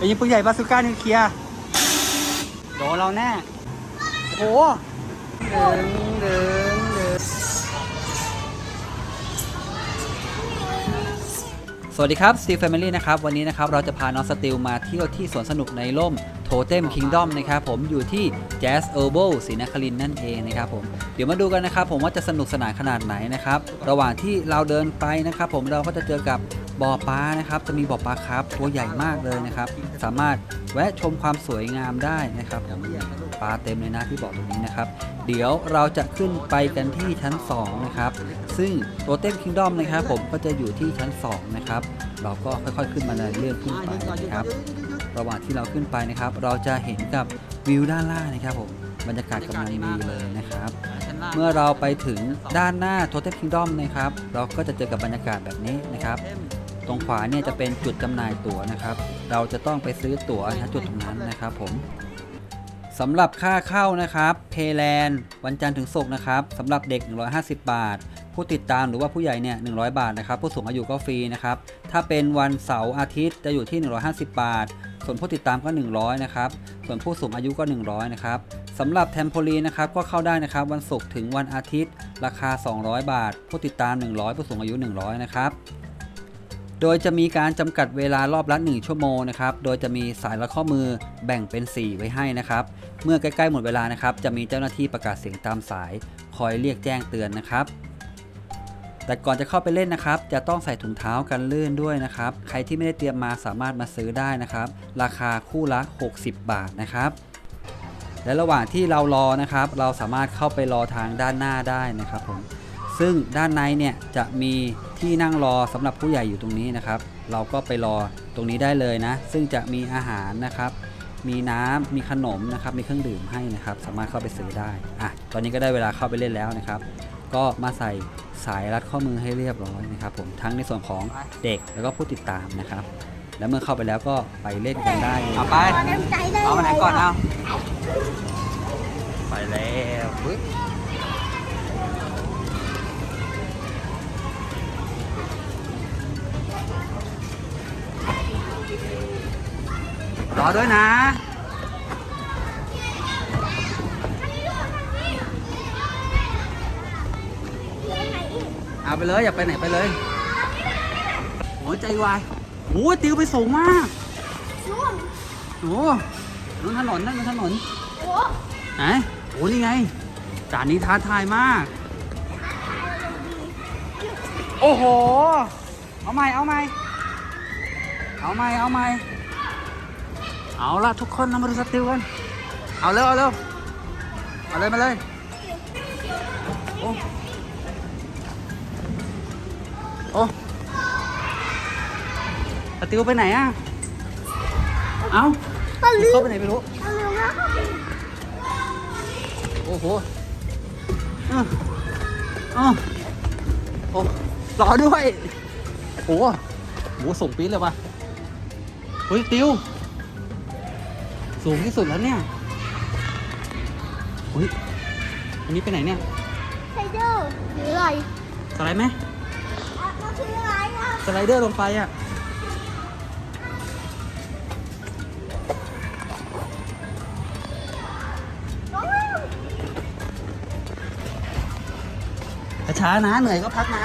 ไปยิงปืนใหญ่บาซูก้านิวเคลียร์โดนเราแน่ โอ้โหเดินเดิน วัสดีครับ Steve Family นะครับ วันนี้นะครับเราจะพาน้องสติลมาเที่ยวที่สวนสนุกในร่ม Totem Kingdom นะครับผมอยู่ที่ Jazz Herbal ศรีนครินนั่นเองนะครับผมเดี๋ยวมาดูกันนะครับผมว่าจะสนุกสนานขนาดไหนนะครับระหว่างที่เราเดินไปนะครับผมเราก็จะเจอกับบ่อปลานะครับจะมีบ่อปลาครับตัวใหญ่มากเลยนะครับสามารถแวะชมความสวยงามได้นะครับปลาเต็มเลยนะที่บ่อตรงนี้นะครับเดี๋ยวเราจะขึ้นไปกันที่ชั้น2นะครับ ซึ่งตัวเต็มคิงดอมนะครับผมก็จะอยู่ที่ชั้น 2 นะครับ เราก็ค่อยๆขึ้นมาเลยเลื่อนขึ้นไปนะครับ ระหว่างที่เราขึ้นไปนะครับ เราจะเห็นกับวิวด้านล่างนะครับผมบรรยากาศกำลังดีเลยนะครับ เมื่อเราไปถึงด้านหน้า Totem Kingdom นะครับ เราก็จะเจอกับบรรยากาศแบบนี้นะครับ ตรงขวาเนี่ยจะเป็นจุดจำหน่ายตั๋วนะครับ เราจะต้องไปซื้อตั๋วณจุดตรงนั้นนะครับผมสำหรับค่าเข้านะครับ เพแลนวันจันทร์ถึงศุกร์นะครับสำหรับเด็ก 150 บาท ผู้ติดตามหรือว่าผู้ใหญ่เนี่ย100บาทนะครับผู้สูงอายุก็ฟรีนะครับถ้าเป็นวันเสาร์อาทิตย์จะอยู่ที่ 150 บาท ส่วนผู้ติดตามก็ 100นะครับส่วนผู้สูงอายุก็ 100นะครับสำหรับแทมโพลีนนะครับก็เข้าได้นะครับวันศุกร์ถึงวันอาทิตย์ ราคา 200 บาท ผู้ติดตาม 100 ผู้สูงอายุ 100นะครับโดยจะมีการจำกัดเวลารอบละ 1 ชั่วโมงนะครับ โดยจะมีสายรัดข้อมือแบ่งเป็น 4 ไว้ให้นะครับ เมื่อใกล้ๆหมดเวลานะครับ จะมีเจ้าหน้าที่ประกาศเสียงตามสาย คอยเรียกแจ้งเตือนนะครับ แต่ก่อนจะเข้าไปเล่นนะครับ จะต้องใส่ถุงเท้ากันลื่นด้วยนะครับ ใครที่ไม่ได้เตรียมมาสามารถมาซื้อได้นะครับ ราคาคู่ละ 60 บาทนะครับและระหว่างที่เรารอนะครับ เราสามารถเข้าไปรอทางด้านหน้าได้นะครับผมซึ่งด้านในเนี่ยจะมีที่นั่งรอสำหรับผู้ใหญ่อยู่ตรงนี้นะครับ เราก็ไปรอตรงนี้ได้เลยนะ ซึ่งจะมีอาหารนะครับ มีน้ำมีขนมนะครับ มีเครื่องดื่มให้นะครับ สามารถเข้าไปซื้อได้อะตอนนี้ก็ได้เวลาเข้าไปเล่นแล้วนะครับ ก็มาใส่ สายรัดข้อมือให้เรียบร้อยนะครับผมทั้งในส่วนของเด็กแล้วก็ผู้ติดตามนะครับ แล้วเมื่อเข้าไปแล้วก็ไปเล่นกันได้เลยเอาไปเอามาไหนก่อนเอาไปแล้วปึ๊บรอด้วยนะ เอาไปเลยอยากไปไหนไปเลยโอ้ยใจวายโอ้ยติวไปสูงมากโอ้นั่นถนนนั่นมันถนนไหนโอ้นี่ไงจานนี้ท้าทายมาก โอ้โห เอาใหม่เอาใหม่เอาใหม่เอาใหม่เอาละทุกคนเรามาดูสติลกันเอาเร็วเอาเร็วเอาเลยมาเลยโอ้ สติลไปไหนอะเอ้าตะลึงเข้าไปไหนไม่รู้ตะลึงนะโอ้โหอ้าวอ้าวโอ้รอด้วยโอ้โหโหส่งปี๊ดเลยว่ะเฮ้ยติว สูงที่สุดแล้วเนี่ยเฮ้ยอันนี้ไปไหนเนี่ยไซเดอร์หรืออะไรสไลด์ไหมอะมันคืออะไรอะสไลเดอร์ลงไปอะ ช้านะเหนื่อยก็พักนะ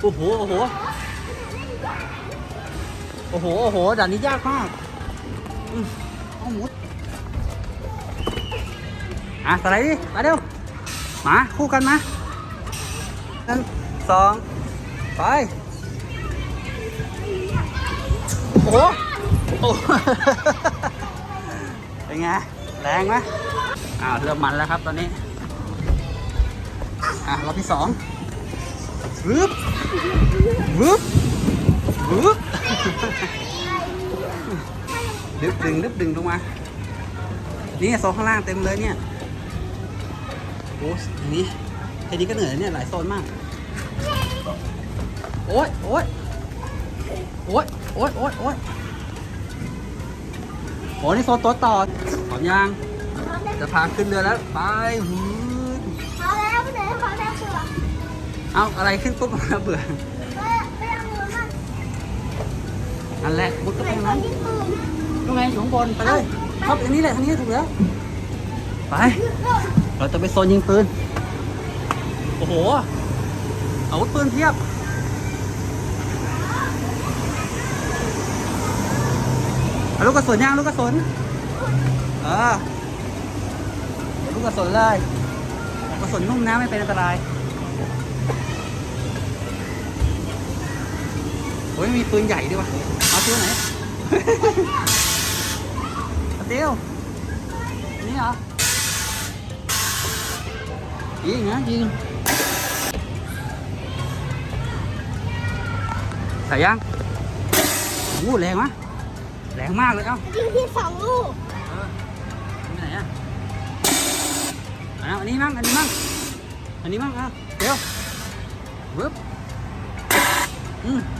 โอ้โห โอ้โห โอ้โห โอ้โหด่านนี้ยากมากอืมเอามุด อะสไลด์ดิมาเร็ว มาคู่กันมาหนึ่งสองไป โอ้โหโอ้โหเป็นไง แรงไหมอ้าวเริ่มมันแล้วครับตอนนี้ อะรอบที่สองวึบวึบวึบดึบดึงดึบดึงลงมา นี่โซนข้างล่างเต็มเลยเนี่ยโอ้ยนนี้แค่นี้ก็เหนื่อยเนี่ยหลายโซนมาก โอ้ยโอ้ยโอ้ยโอ้ยโอ้ยโอ้ยโอ้นี่โซนต๊ะต่อพร้อมยังจะพาขึ้นเรือแล้ว ไป เอาอะไรขึ้นปุ๊บมาเบื่ออันแหละมุดเข้าไปทางนั้นยิงปืนนู่นไงอยู่ข้างบนไปเลยเข้าไปทางนี้แหละทางนี้ถูกแล้ว ไป เราจะไปโซนยิงปืน โอ้โห อาวุธปืนเพียบเอาลูกกระสุนย่างลูกกระสุนเออลูกกระสุนเลยกระสุนนุ่มนะไม่เป็นอันตราย โอ้ยมีปืนใหญ่ด้วยวะเอาตัวไหนเอาเตียวนี่เหรอยิงนะยิงใส่ยังโอ้โหแรงมะแรงมากเลยเอ้ายิงที่สองลูกเออไปไหนอะเอาอันนี้มั่งอันนี้มั่งอันนี้มั่งเอาเดี๋ยววึบอืมโม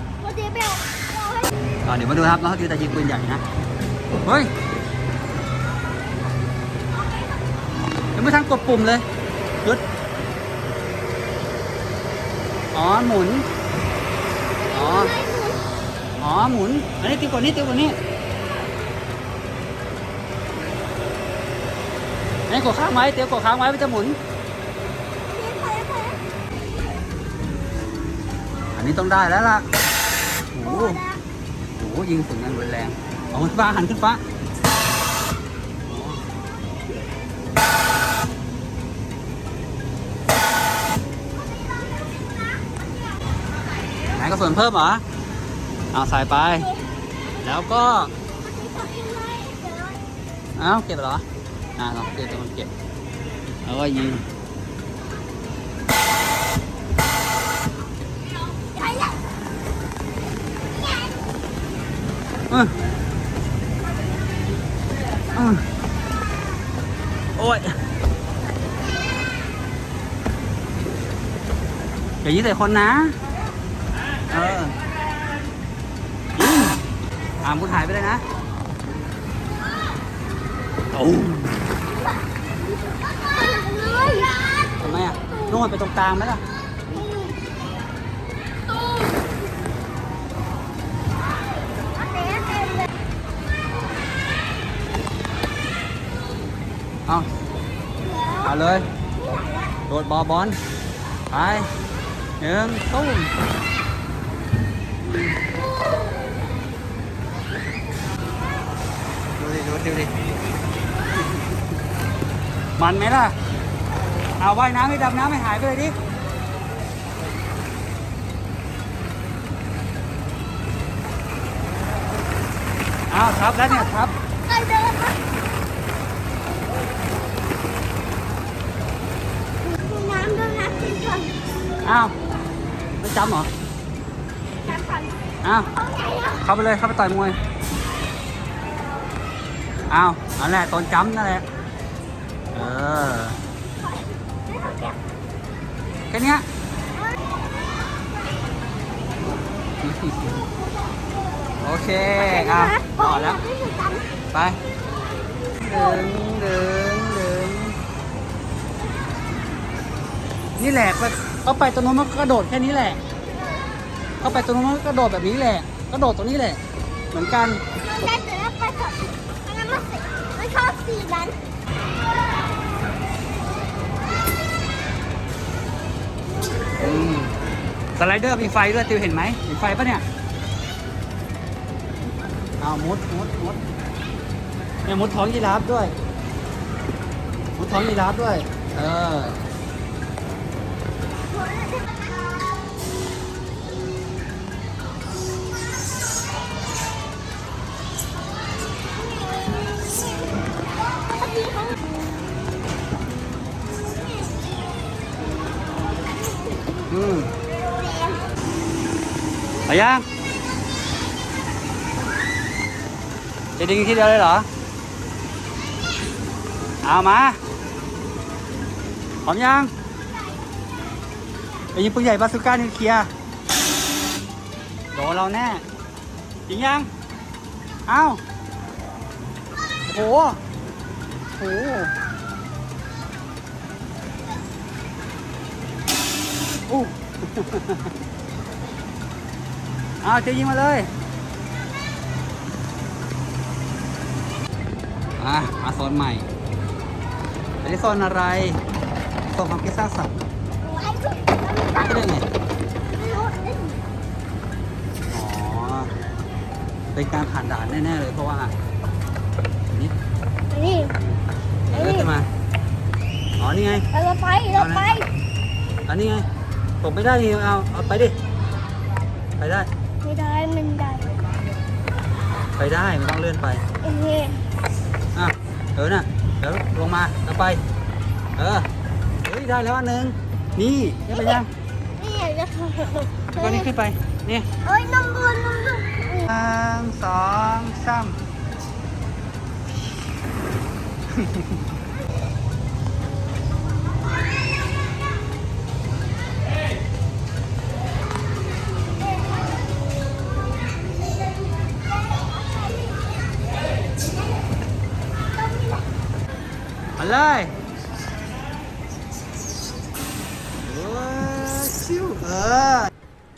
เดี๋ยวมาดูครับน้องทิวจะยิงปืนใหญ่นะ เฮ้ยยังไม่ทันกดปุ่มเลยหยุดอ๋อหมุน อ๋อหมุนอ๋อหมุน อันนี้ติวกว่านี้ติวกว่านี้อันนี้กดค้างไว้เตียวกดค้างไว้มันจะหมุน อันนี้ต้องได้แล้วล่ะ โอ้โหยิงสุดนั้นรุนแรงเอาขึ้นฟ้าหันขึ้นฟ้าไหนกระสุนเพิ่มเหรอเอาใส่ไป แล้วก็เอาเก็บเหรออ่าเราเก็บเป็นคนเก็บแล้วก็ยิง โอ้ยอย่ายิงใส่คนนะ เออยิงอ่ามุดหายไปเลยนะโอ้เลยทำไมอะโน่นไปตรงกลางไหมล่ะ โดดบอบอลไปหนึ่งตุ้มดูดิดูดิดูดิมันไหมล่ะ เอาว่ายน้ำไม่ดำน้ำไม่หายไปเลยดิเอาทับแล้วเนี่ยทับไปเดินนะมีน้ำด้วยนะกินก่ อ้าวไม่จำเหรอน้ำก่อนอ้าวเข้าไปเลยเข้าไปต่อยมวยอ้าวนั่นแหละตอนจำนั่นแหละเออแค่นี้โอเคอะต่อแล้ว ไปเดินเดิน นี่แหละไปเข้าไปตรงนู้นมันก็กระโดดแค่นี้แหละเข้าไปตรงนู้นมันก็กระโดดแบบนี้แหละกระโดดตรงนี้แหละ เหมือนกันมันได้แต่แล้วไปเถอะงั้นมันสีมันชอบสีนั้นอืมสไลเดอร์มีไฟด้วยติวเห็นไหมเห็นไฟปะเนี่ยเอามุดมุดมุดเนี่ยมุดท้องยีราฟด้วยมุดท้องยีราฟด้วย เอออื ไปยังจะดึงทีเดียวเลยเหรอ เอามาพร้อมยังไปยิงปืนใหญ่บาซูก้านิวเคลียร์โดนเราแน่ยิงยังเอาโอ้โหโอ้โหอู้ เอาเจียิงมาเลยอะมาโซนใหม่อันนี้โซนอะไรโซนความคิดสร้าสัรค์ก็ได้ไงอ๋อเป็นการผ่านด่านแน่ๆเลยเพราะว่านี่นี่เลื่อนมาอ๋อนี่ไงเราไปเราไปอันนี้ไงตกไม่ได้นี่เอาเอาไปดิไปได้ ไปได้ไม่ต้องเลื่อนไปเอ้ยอะเออน่ะเดี๋ยวลงมาแล้วไป เออเฮ้ยได้แล้วอันหนึ่งนี่ได้ไปยังนี่อยากจะทำแล้วก็นี่ขึ้นไปนี่เอ้ยน้ำบนน้ำบนหนึ่งสองสาม เลยเออ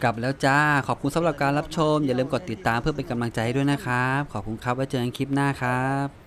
กลับแล้วจ้า ขอบคุณสำหรับการรับชม อย่าลืมกดติดตามเพื่อเป็นกำลังใจให้ด้วยนะครับ ขอบคุณครับไว้เจอกันคลิปหน้าครับ